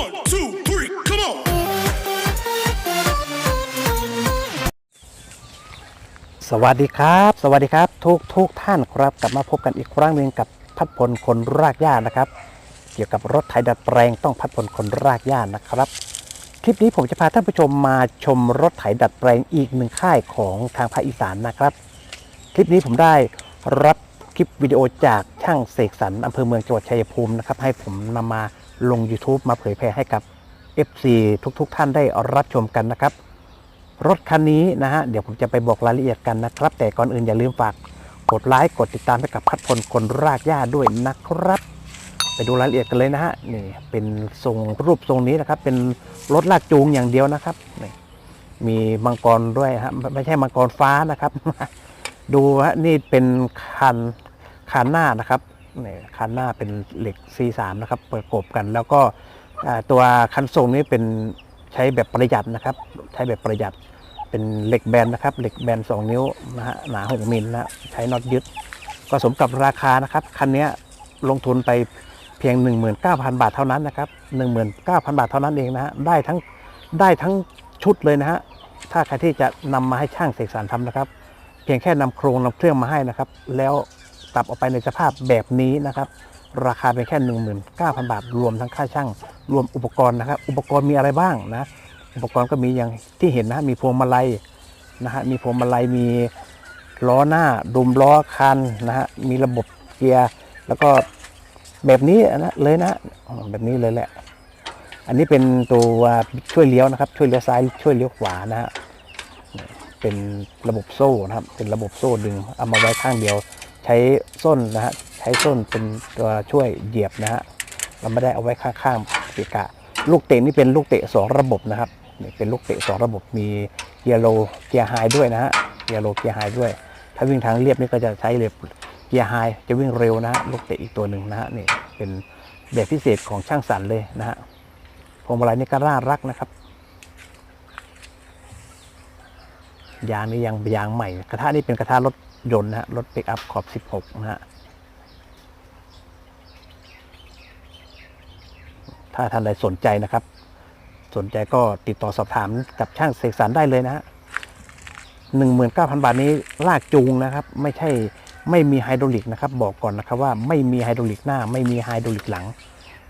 One, two, three, come on. สวัสดีครับ สวัสดีครับ ทุกทุกท่านครับกลับมาพบกันอีกครั้งหนึ่งกับพัดพลคนรากหญ้านะครับ เกี่ยวกับรถไถดัดแปลงต้องพัดพลคนรากหญ้านะครับ คลิปนี้ผมจะพาท่านผู้ชมมาชมรถไถดัดแปลงอีกหนึ่งค่ายของทางภาคอีสานนะครับ คลิปนี้ผมได้รับคลิปวิดีโอจากช่างเสกสรรอำเภอเมืองจังหวัดชัยภูมินะครับให้ผมนำมา ลง YouTube มาเผยแพร่ให้กับ FC ทุกๆท่านได้รับชมกันนะครับ รถคันนี้นะฮะเดี๋ยวผมจะไปบอกรายละเอียดกันนะครับ แต่ก่อนอื่นอย่าลืมฝากกดไลค์กดติดตามให้กับพัดพลคนรากหญ้าด้วยนะครับ ไปดูรายละเอียดกันเลยนะฮะนี่เป็นทรงรูปทรงนี้นะครับ เป็นรถลากจูงอย่างเดียวนะครับนี่มีมังกรด้วยฮะไม่ใช่มังกรฟ้านะครับ ดูฮะนี่เป็นคันคันหน้านะครับ นี่คันหน้าเป็นเหล็ก C3 นะครับประกบกัน แล้วก็ตัวคันทรงนี้เป็นใช้แบบประหยัดนะครับ ใช้แบบประหยัดเป็นเหล็กแบนนะครับ เหล็กแบน 2 นิ้วนะฮะหนา 6มิลนะใช้น็อตยึด ก็สมกับราคานะครับคันนี้ลงทุนไปเพียง 19,000 บาทเท่านั้นนะครับ19,000 บาทเท่านั้นเองนะฮะได้ทั้งได้ทั้งชุดเลยนะฮะถ้าใครที่จะนำมาให้ช่างเสกสรรทำนะครับ เพียงแค่นำโครงนำเครื่องมาให้นะครับ แล้ว กลับออกไปในสภาพแบบนี้นะครับ ราคาเป็นแค่ 19,000 บาท รวมทั้งค่าช่าง รวมอุปกรณ์นะครับ อุปกรณ์มีอะไรบ้างนะ อุปกรณ์ก็มีอย่างที่เห็นนะมีพวงมาลัยนะฮะมีพวงมาลัยมีล้อหน้าดุมล้อคันนะฮะมีระบบเกียร์แล้วก็แบบนี้นะเลยนะแบบนี้เลยแหละ อันนี้เป็นตัวช่วยเลี้ยวนะครับ ช่วยเลี้ยวซ้ายช่วยเลี้ยวขวานะฮะเป็นระบบโซ่นะครับ เป็นระบบโซ่ดึงเอามาไว้ข้างเดียว ใช้ส้นนะฮะใช้ส้นเป็นตัวช่วยเหยียบนะฮะเราไม่ได้เอาไว้ข้างๆปีกะ ลูกเตะนี่เป็นลูกเตะสองระบบนะครับนี่เป็นลูกเตะสองระบบมีเกียร์โลเกียร์ไฮด้วยนะฮะเกียร์โลเกียร์ไฮด้วย ถ้าวิ่งทางเรียบนี่ก็จะใช้เลยเกียร์ไฮจะวิ่งเร็วนะฮะลูกเตะอีกตัวหนึ่งนะฮะนี่เป็นแบบพิเศษของช่างสันเลยนะฮะพวงมาลัยนี่ก็น่ารักนะครับยางนี่ยังยางใหม่ กระทะนี่เป็นกระทะรถ ยนต์นะฮะรถปิกอัพขอบ 16 นะฮะถ้าท่านใดสนใจนะครับ สนใจก็ติดต่อสอบถามกับช่างเสกสรรได้เลยนะฮะหนึ่งหมื่นเก้าพันบาทนี้ลากจูงนะครับ ไม่ใช่ไม่มีไฮดรอลิกนะครับ บอกก่อนนะครับว่าไม่มีไฮดรอลิกหน้า ไม่มีไฮดรอลิกหลัง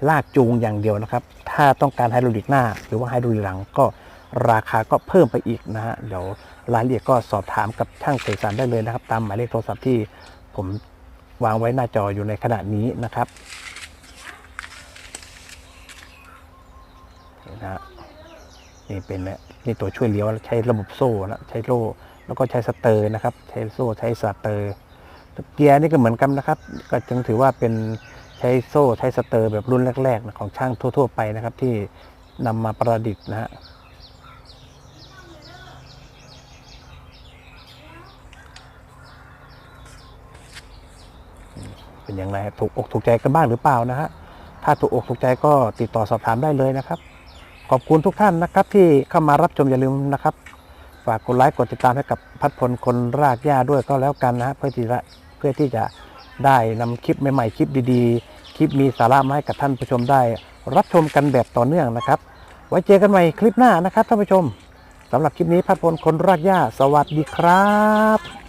ลากจูงอย่างเดียวนะครับ ถ้าต้องการไฮดรอลิกหน้า หรือว่าไฮดรอลิกหลังก็ ราคาก็เพิ่มไปอีกนะฮะเดี๋ยวรายละเอียดก็สอบถามกับช่างเสกสรรได้เลยนะครับ ตามหมายเลขโทรศัพท์ที่ผมวางไว้หน้าจออยู่ในขณะนี้นะครับนี่นะฮะนี่เป็นนี่ยนี่ตัวช่วยเลี้ยวใช้ระบบโซ่นะใช้โล่แล้วก็ใช้สเตอร์นะครับ ใช้โซ่ใช้สเตอร์เกียร์นี่ก็เหมือนกันนะครับ ก็จึงถือว่าเป็นใช้โซ่ใช้สเตอร์แบบรุ่นแรก ๆ ของช่างทั่ว ๆ ไปนะครับ ที่นำมาประดิษฐ์นะฮะ เป็นอย่างไรถูกอกถูกใจกันบ้างหรือเปล่านะฮะถ้าถูกอกถูกใจก็ติดต่อสอบถามได้เลยนะครับ ขอบคุณทุกท่านนะครับ ที่เข้ามารับชมอย่าลืมนะครับ ฝากกดไลค์กดติดตามให้กับพัดพลคนรากหญ้าด้วยก็แล้วกันนะฮะเพื่อที่จะเพื่อที่จะได้นำคลิปใหม่ๆคลิปดีๆ คลิปมีสาระมาให้กับท่านผู้ชมได้ รับชมกันแบบต่อเนื่องนะครับ ไว้เจอกันใหม่คลิปหน้านะครับท่านผู้ชมสำหรับคลิปนี้พัดพลคนรากหญ้าสวัสดีครับ